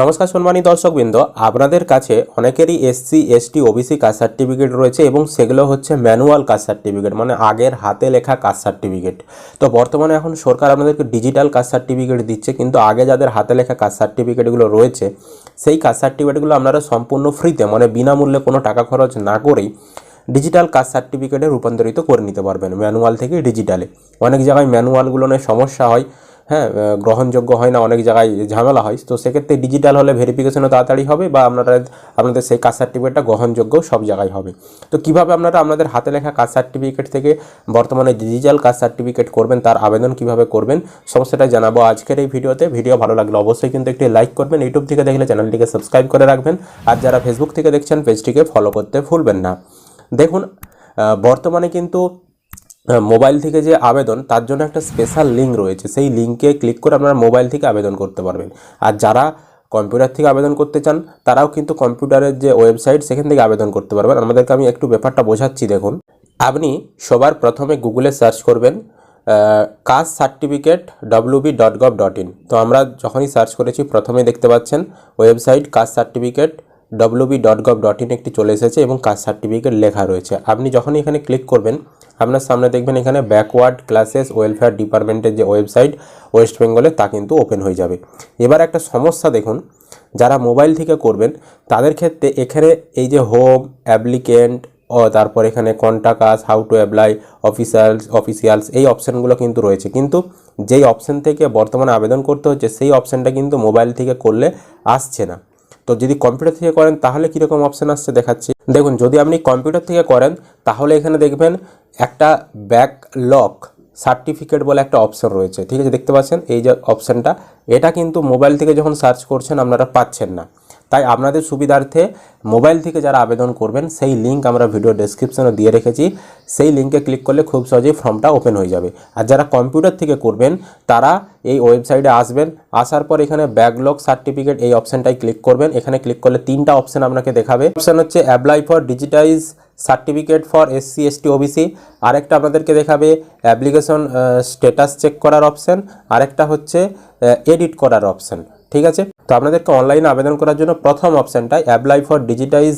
নমস্কার সম্মানী দর্শকবৃন্দ, আপনাদের কাছে অনেকেরই SC ST OBC caste certificate রয়েছে এবং সেগুলো হচ্ছে ম্যানুয়াল কাস্ট সার্টিফিকেট মানে আগের হাতে লেখা কাস্ট সার্টিফিকেট তো বর্তমানে এখন সরকার আপনাদেরকে ডিজিটাল কাস্ট সার্টিফিকেট দিচ্ছে, কিন্তু আগে যাদের হাতে লেখা কাস্ট সার্টিফিকেটগুলো রয়েছে, সেই কাস্ট সার্টিফিকেটগুলো আপনারা সম্পূর্ণ ফ্রিতে মানে বিনামূল্যে কোনো টাকা খরচ না করেই ডিজিটাল কাস্ট সার্টিফিকেটে রূপান্তরিত করে নিতে পারবেন ম্যানুয়াল থেকে ডিজিটালে অনেক জায়গায় ম্যানুয়ালগুলো নিয়ে সমস্যা হয় হ্যাঁ গ্রহণযোগ্য হয় না, অনেক জায়গায় ঝামেলা হয়। তো সেক্ষেত্রে ডিজিটাল হলে ভেরিফিকেশনও তাড়াতাড়ি হবে বা আপনারা আপনাদের সেই কাস্ট সার্টিফিকেটটা গ্রহণযোগ্য সব জায়গায় হবে। তো কীভাবে আপনারা আপনাদের হাতে লেখা কাস্ট সার্টিফিকেট থেকে বর্তমানে ডিজিটাল কাস্ট সার্টিফিকেট করবেন, তার আবেদন কীভাবে করবেন সমস্যাটা জানাব আজকের এই ভিডিওতে। ভিডিও ভালো লাগলে অবশ্যই কিন্তু একটি লাইক করবেন। ইউটিউব থেকে দেখলে চ্যানেলটিকে সাবস্ক্রাইব করে রাখবেন। আর যারা ফেসবুক থেকে দেখছেন পেজটিকে ফলো করতে ভুলবেন না। দেখুন বর্তমানে কিন্তু মোবাইল থেকে যে আবেদন, তার জন্য একটা স্পেশাল লিঙ্ক রয়েছে। সেই লিঙ্কে ক্লিক করে আপনারা মোবাইল থেকে আবেদন করতে পারবেন। আর যারা কম্পিউটার থেকে আবেদন করতে চান, তারাও কিন্তু কম্পিউটারের যে ওয়েবসাইট সেখান থেকে আবেদন করতে পারবেন। আমাদেরকে আমি একটু ব্যাপারটা বোঝাচ্ছি, দেখুন। আপনি সবার প্রথমে গুগলে সার্চ করবেন caste certificate WB dot gov dot in তো আমরা যখনই সার্চ করেছি, প্রথমে দেখতে পাচ্ছেন website caste certificate WB dot gov dot in একটি চলে এসেছে এবং কাস্ট সার্টিফিকেট লেখা রয়েছে। আপনি যখনই এখানে ক্লিক করবেন আপনার সামনে দেখবেন এখানে ব্যাকওয়ার্ড ক্লাসেস ওয়েলফেয়ার ডিপার্টমেন্টের যে ওয়েবসাইট ওয়েস্ট বেঙ্গলে তা কিন্তু ওপেন হয়ে যাবে। এবার একটা সমস্যা দেখুন, যারা মোবাইল থেকে করবেন, তাদের ক্ষেত্রে এখানে এই যে হোম অ্যাপ্লিকেন্ট ও তারপর এখানে contact us how to apply officials officials এই অপশানগুলো কিন্তু রয়েছে। কিন্তু যেই অপশান থেকে বর্তমানে আবেদন করতে হচ্ছে, সেই অপশানটা কিন্তু মোবাইল থেকে করলে আসছে না। তো যদি কম্পিউটার থেকে করেন, তাহলে কীরকম অপশান আসছে দেখাচ্ছি। দেখুন, যদি আপনি কম্পিউটার থেকে করেন, তাহলে এখানে দেখবেন একটা ব্যাকলক সার্টিফিকেট বলে একটা অপশন রয়েছে। ঠিক আছে, দেখতে পাচ্ছেন? এই যে অপশানটা এটা কিন্তু মোবাইল থেকে যখন সার্চ করছেন, আপনারা পাচ্ছেন না। তাই আপনাদের সুবিধার্থে মোবাইল থেকে যারা আবেদন করবেন, সেই লিঙ্ক আমরা ভিডিও ডেসক্রিপশনে দিয়ে রেখেছি। সেই লিঙ্কে ক্লিক করলে খুব সহজেই ফর্মটা ওপেন হয়ে যাবে। আর যারা কম্পিউটার থেকে করবেন, তারা এই ওয়েবসাইটে আসবেন। আসার পর এখানে ব্যাকলগ সার্টিফিকেট এই অপশানটাই ক্লিক করবেন। এখানে ক্লিক করলে তিনটা অপশান আপনাকে দেখাবে। অপশান হচ্ছে apply for digitize certificate for SC ST OBC আরেকটা আপনাদেরকে দেখাবে অ্যাপ্লিকেশন স্ট্যাটাস চেক করার অপশান আরেকটা হচ্ছে এডিট করার অপশান ঠিক আছে? তো আপনাদেরকে অনলাইনে আবেদন করার জন্য প্রথম অপশানটাই apply for digitize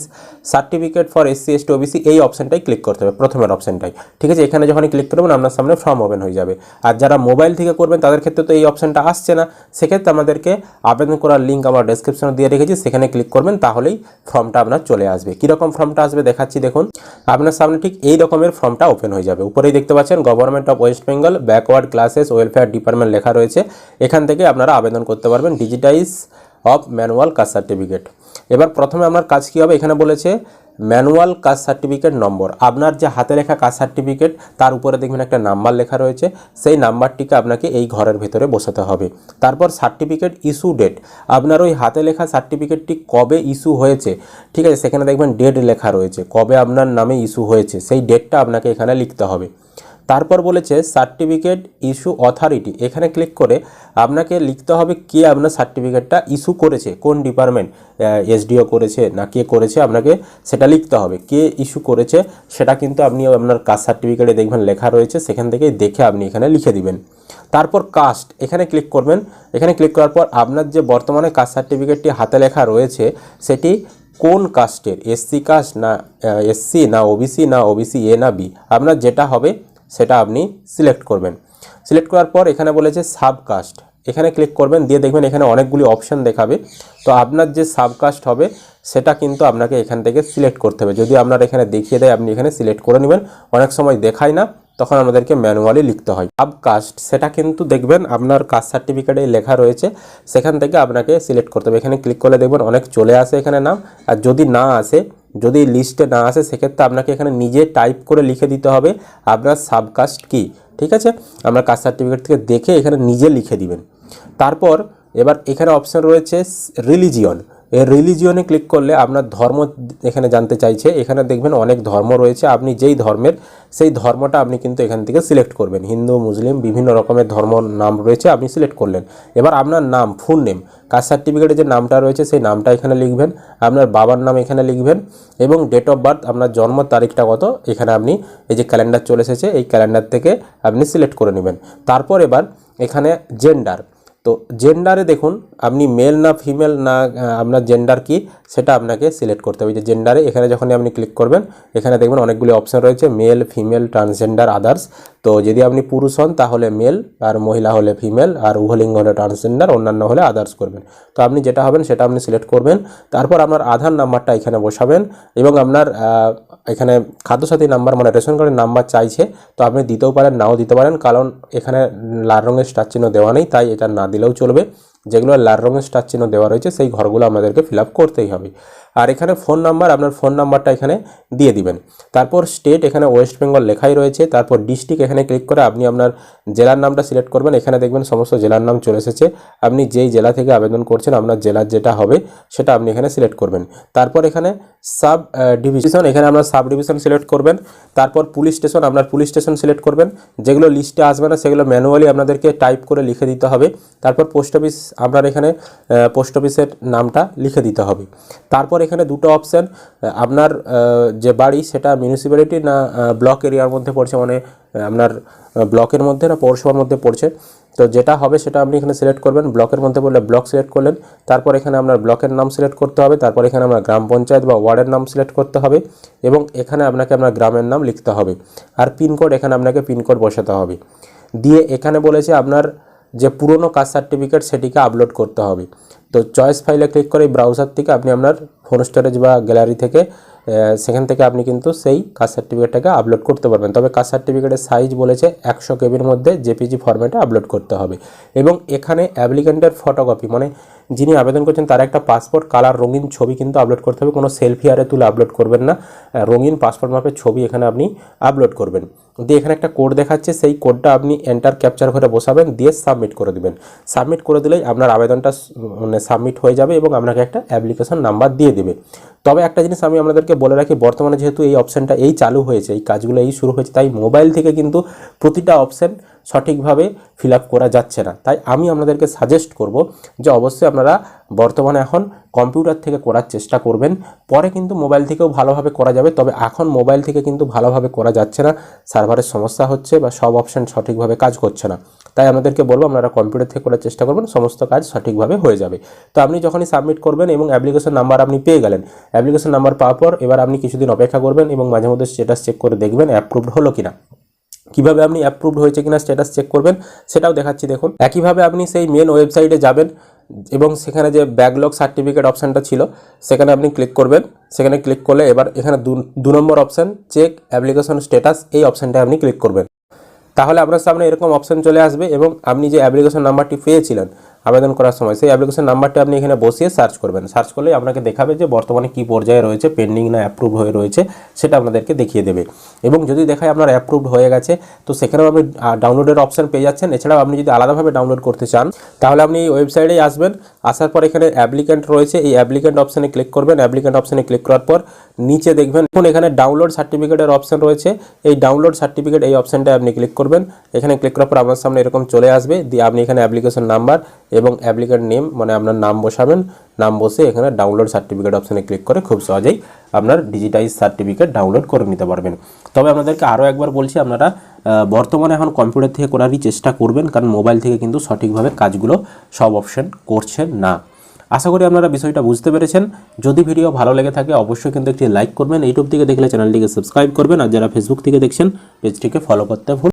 certificate for SC ST OBC এই অপশানটাই ক্লিক করতে হবে, প্রথমের অপশানটাই ঠিক আছে? এখানে যখনই ক্লিক করবেন, আপনার সামনে ফর্ম ওপেন হয়ে যাবে। আর যারা মোবাইল থেকে করবেন, তাদের ক্ষেত্রে তো এই অপশানটা আসছে না। সেক্ষেত্রে আমাদেরকে আবেদন করার লিঙ্ক আমরা ডেসক্রিপশনে দিয়ে রেখেছি, সেখানে ক্লিক করবেন, তাহলেই ফর্মটা আপনার চলে আসবে। কীরকম ফর্মটা আসবে দেখাচ্ছি, দেখুন। আপনার সামনে ঠিক এই রকমের ফর্মটা ওপেন হয়ে যাবে। উপরেই দেখতে পাচ্ছেন government of West Bengal backward classes welfare department লেখা রয়েছে। এখান থেকে আপনারা আবেদন করতে পারবেন digitize of manual caste certificate. এবার প্রথমে আপনার কাজ কী হবে? এখানে বলেছে ম্যানুয়াল কাস্ট সার্টিফিকেট নম্বর। আপনার যে হাতে লেখা কাস্ট সার্টিফিকেট, তার উপরে দেখবেন একটা নাম্বার লেখা রয়েছে। সেই নাম্বারটিকে আপনাকে এই ঘরের ভেতরে বসাতে হবে। তারপর সার্টিফিকেট ইস্যু ডেট। আপনার ওই হাতে লেখা সার্টিফিকেটটি কবে ইস্যু হয়েছে? ঠিক আছে, সেখানে দেখবেন ডেট লেখা রয়েছে। কবে আপনার নামে ইস্যু হয়েছে? সেই ডেটটা আপনাকে এখানে লিখতে হবে। তারপর বলেছে, সার্টিফিকেট ইস্যু অথরিটি। এখানে ক্লিক করে আপনাকে লিখতে হবে কে আপনার সার্টিফিকেটটা ইস্যু করেছে, কোন ডিপার্টমেন্ট এসডিও করেছে না কে করেছে, আপনাকে সেটা লিখতে হবে। কে ইস্যু করেছে সেটা কিন্তু আপনি আপনার কাস্ট সার্টিফিকেটে দেখবেন লেখা রয়েছে, সেখান থেকে দেখে আপনি এখানে লিখে দিবেন। তারপর কাস্ট, এখানে ক্লিক করবেন। এখানে ক্লিক করার পর আপনার যে বর্তমানে কাস্ট সার্টিফিকেটটি হাতে লেখা রয়েছে, সেটি কোন কাস্টের, এসসি কাস্ট না এসসি না ওবিসি না ওবিসি এ না বি, আপনার যেটা হবে সেটা আপনি সিলেক্ট করবেন। সিলেক্ট করার পর এখানে বলেছে সাবকাস্ট এখানে ক্লিক করবেন, দিয়ে দেখবেন এখানে অনেকগুলি অপশন দেখাবে। তো আপনার যে সাবকাস্ট হবে, সেটা কিন্তু আপনাকে এখান থেকে সিলেক্ট করতে হবে। যদি আপনার এখানে দেখিয়ে দেয়, আপনি এখানে সিলেক্ট করে নেবেন। অনেক সময় দেখায় না, তখন আমাদেরকে ম্যানুয়ালি লিখতে হয়। সাবকাস্ট সেটা কিন্তু দেখবেন আপনার কাস্ট সার্টিফিকেটে লেখা রয়েছে। সেখান থেকে আপনাকে সিলেক্ট করতে হবে। এখানে ক্লিক করলে দেখবেন অনেক চলে আসে এখানে নাম। আর যদি না আসে যদি লিস্টে না আসে, সেক্ষেত্রে আপনাকে এখানে নিজে টাইপ করে লিখে দিতে হবে, আপনার সাবকাস্ট কি? ঠিক আছে? আপনার কাস্ট সার্টিফিকেট থেকে দেখে এখানে নিজে লিখে দিবেন। তারপর এবার এখানে অপশান রয়েছে রিলিজিয়ন এই রিলিজিয়নে ক্লিক করলে আপনার ধর্ম এখানে জানতে চাইছে, এখানে দেখবেন অনেক ধর্ম রয়েছে, আপনি যেই ধর্মের, সেই ধর্মটা আপনি কিন্তু এখান থেকে সিলেক্ট করবেন। হিন্দু, মুসলিম, বিভিন্ন রকমের ধর্ম নাম রয়েছে, আপনি সিলেক্ট করলেন। এবার আপনার নাম ফুল নেম কাস্ট সার্টিফিকেটে যে নামটা রয়েছে, সেই নামটা এখানে লিখবেন, আপনার বাবার নাম এখানে লিখবেন, এবং ডেট অফ বার্থ আপনার জন্ম তারিখটা কত, এখানে আপনি এই যে ক্যালেন্ডার চলে এসেছে, এই ক্যালেন্ডার থেকে আপনি সিলেক্ট করে নেবেন। তারপর এবার এখানে জেন্ডার তো জেন্ডারে দেখুন, আপনি মেল না ফিমেল না আপনার জেন্ডার কি, সেটা আপনাকে সিলেক্ট করতে হবে। যে জেন্ডারে এখানে যখনই আপনি ক্লিক করবেন, এখানে দেখবেন অনেকগুলি অপশন রয়েছে মেল ফিমেল ট্রান্সজেন্ডার আদার্স তো যদি আপনি পুরুষ হন, তাহলে মেল আর মহিলা হলে ফিমেল আর উভলিঙ্গ হলে ট্রান্সজেন্ডার অন্যান্য হলে আদার্স করবেন। তো আপনি যেটা হবেন, সেটা আপনি সিলেক্ট করবেন। তারপর আপনার আধার নাম্বারটা এখানে বসাবেন, এবং আপনার এখানে খাদ্যসাথী নাম্বার মানে রেশন কার্ডের নাম্বার চাইছে, তো আপনি দিতেও পারেন, নাও দিতে পারেন, কারণ এখানে লাল রঙের স্টার চিহ্ন দেওয়া নেই, তাই এটা না দিলেও চলবে। যেগুলো লাল রঙের স্টার চিহ্ন দেওয়া রয়েছে, সেই ঘরগুলো আমাদেরকে ফিল করতেই হবে। আর এখানে ফোন নাম্বার আপনার ফোন নাম্বারটা এখানে দিয়ে দিবেন। তারপর স্টেট এখানে ওয়েস্ট বেঙ্গল লেখাই রয়েছে, তারপর ডিস্ট্রিক্ট এখানে ক্লিক করে আপনি আপনার জেলার নামটা সিলেক্ট করবেন। এখানে দেখবেন সমস্ত জেলার নাম চলে এসেছে। আপনি যেই জেলা থেকে আবেদন করছেন, আপনার জেলার যেটা হবে, সেটা আপনি এখানে সিলেক্ট করবেন। তারপর এখানে সাব ডিভিশন এখানে আপনার সাব ডিভিশন সিলেক্ট করবেন। তারপর পুলিশ স্টেশন আপনার পুলিশ স্টেশন সিলেক্ট করবেন। যেগুলো লিস্টে আসবে না, সেগুলো ম্যানুয়ালি আপনাদেরকে টাইপ করে লিখে দিতে হবে। তারপর পোস্ট অফিস আপনার এখানে পোস্ট অফিসের নামটা লিখে দিতে হবে। তারপর এখানে দুটো অপশান আপনার যে বাড়ি সেটা মিউনিসিপ্যালিটি না ব্লক এরিয়ার মধ্যে পড়ছে মানে আপনার ব্লকের মধ্যে না, পৌরসভার মধ্যে পড়ছে। তো যেটা হবে সেটা আপনি এখানে সিলেক্ট করবেন ব্লকের মধ্যে পড়লে ব্লক সিলেক্ট করলেন, তারপর এখানে আপনার ব্লকের নাম সিলেক্ট করতে হবে, তারপর এখানে আপনার গ্রাম পঞ্চায়েত বা ওয়ার্ডের নাম সিলেক্ট করতে হবে, এবং এখানে আপনাকে আপনার গ্রামের নাম লিখতে হবে, আর পিনকোড এখানে আপনাকে পিনকোড বসাতে হবে। দিয়ে এখানে বলেছে আপনার যে পুরনো কাস্ট সার্টিফিকেট সেটিকে আপলোড করতে হবে। তো চয়েস ফাইলে ক্লিক করে ব্রাউজার থেকে আপনি আপনার ফোন স্টোরেজ বা গ্যালারি থেকে সেখান থেকে আপনি কিন্তু সেই কাস্ট সার্টিফিকেটটাকে আপলোড করতে পারবেন। তবে কাস্ট সার্টিফিকেটের সাইজ বলেছে একশো কেবির মধ্যে জেপিজি ফরম্যাটে আপলোড করতে হবে। এবং এখানে অ্যাপ্লিকেন্টের ফটোকপি মানে যিনি আবেদন করছেন তার একটা পাসপোর্ট কালার রঙিন ছবি কিন্তু আপলোড করতে হবে। কোনো সেলফি আরে তুলে আপলোড করবেন না। রঙিন পাসপোর্ট মাপের ছবি এখানে আপনি আপলোড করবেন। দিয়ে এখানে একটা কোড দেখাচ্ছে। সেই কোডটা আপনি এন্টার ক্যাপচার করে বসাবেন, দিয়ে সাবমিট করে দেবেন। সাবমিট করে দিলেই আপনার আবেদনটা মানে সাবমিট হয়ে যাবে এবং আপনাকে একটা অ্যাপ্লিকেশন নাম্বার দিয়ে দেবে। তবে একটা জিনিস আমি আপনাদেরকে বলে রাখি, বর্তমানে যেহেতু এই অপশানটা এই চালু হয়েছে, এই কাজগুলো এই শুরু হয়েছে, তাই মোবাইল থেকে কিন্তু প্রতিটা অপশান সঠিকভাবে ফিল করা যাচ্ছে না। তাই আমি আপনাদেরকে সাজেস্ট করব যে অবশ্যই আপনারা বর্তমানে এখন কম্পিউটার থেকে করার চেষ্টা করবেন। পরে কিন্তু মোবাইল থেকেও ভালোভাবে করা যাবে, তবে এখন মোবাইল থেকে কিন্তু ভালোভাবে করা যাচ্ছে না। সার্ভারের সমস্যা হচ্ছে বা সব অপশান সঠিকভাবে কাজ করছে না। তাই আমাদেরকে বলব আপনারা কম্পিউটার থেকে করার চেষ্টা করবেন, সমস্ত কাজ সঠিকভাবে হয়ে যাবে। তো আপনি যখনই সাবমিট করবেন এবং অ্যাপ্লিকেশন নাম্বার আপনি পেয়ে গেলেন অ্যাপ্লিকেশন নাম্বার পাওয়ার পর এবার আপনি কিছুদিন অপেক্ষা করবেন এবং মাঝে মধ্যে স্টেটাস চেক করে দেখবেন অ্যাপ্রুভড হলো কিনা। কীভাবে আপনি অ্যাপ্রুভড হয়েছে কিনা স্ট্যাটাস চেক করবেন, সেটাও দেখাচ্ছি দেখুন। একইভাবে আপনি সেই মেন ওয়েবসাইটে যাবেন এবং সেখানে যে ব্যাকলগ সার্টিফিকেট অপশানটা ছিল, সেখানে আপনি ক্লিক করবেন। সেখানে ক্লিক করলে এবার এখানে দু নম্বর অপশান চেক অ্যাপ্লিকেশন স্ট্যাটাস এই অপশানটা আপনি ক্লিক করবেন। তাহলে আপনার সামনে এরকম অপশান চলে আসবে এবং আপনি যে অ্যাপ্লিকেশন নাম্বারটি পেয়েছিলেন আবেদন করার সময়, সেই অ্যাপ্লিকেশন নাম্বারটি আপনি এখানে বসিয়ে সার্চ করবেন। সার্চ করলে আপনাকে দেখাবে যে বর্তমানে কী পর্যায়ে রয়েছে পেন্ডিং না অ্যাপ্রুভ হয়ে রয়েছে, সেটা আপনাদেরকে দেখিয়ে দেবে। এবং যদি দেখায় আপনার অ্যাপ্রুভড হয়ে গেছে, তো সেখানেও আপনি ডাউনলোডের অপশন পেয়ে যাচ্ছেন। এছাড়াও আপনি যদি আলাদাভাবে ডাউনলোড করতে চান, তাহলে আপনি এই ওয়েবসাইটেই আসবেন। আসার পর এখানে অ্যাপ্লিকেন্ট রয়েছে। এই অ্যাপ্লিকেন্ট অপশানে ক্লিক করবেন। অ্যাপ্লিকেন্ট অপশানে ক্লিক করার পর নিচে দেখবেন এখন এখানে ডাউনলোড সার্টিফিকেটের অপশন রয়েছে। এই ডাউনলোড সার্টিফিকেট এই অপশনটায় আপনি ক্লিক করবেন। এখানে ক্লিক করার পর আপনার সামনে এরকম চলে আসবে। দিয়ে আপনি এখানে অ্যাপ্লিকেশন নাম্বার এবং অ্যাপ্লিকেন্ট নেম মানে আপনার নাম বসাবেন। নাম বসে এখানে ডাউনলোড সার্টিফিকেট অপশানে ক্লিক করে খুব সহজেই আপনার ডিজিটাইজ সার্টিফিকেট ডাউনলোড করে নিতে পারবেন। তবে আপনাদেরকে আরও একবার বলছি, আপনারা বর্তমানে এখন কম্পিউটার থেকে করারই চেষ্টা করবেন, কারণ মোবাইল থেকে কিন্তু সঠিকভাবে কাজগুলো সব অপশন করছেন না। আশা করি আপনারা বিষয়টা বুঝতে পেরেছেন। যদি ভিডিও ভালো লেগে থাকে, অবশ্যই কিন্তু একটি লাইক করবেন। ইউটিউব থেকে দেখলে চ্যানেলটিকে সাবস্ক্রাইব করবেন। আর যারা ফেসবুক থেকে দেখছেন পেজটিকে ফলো করতে ভুল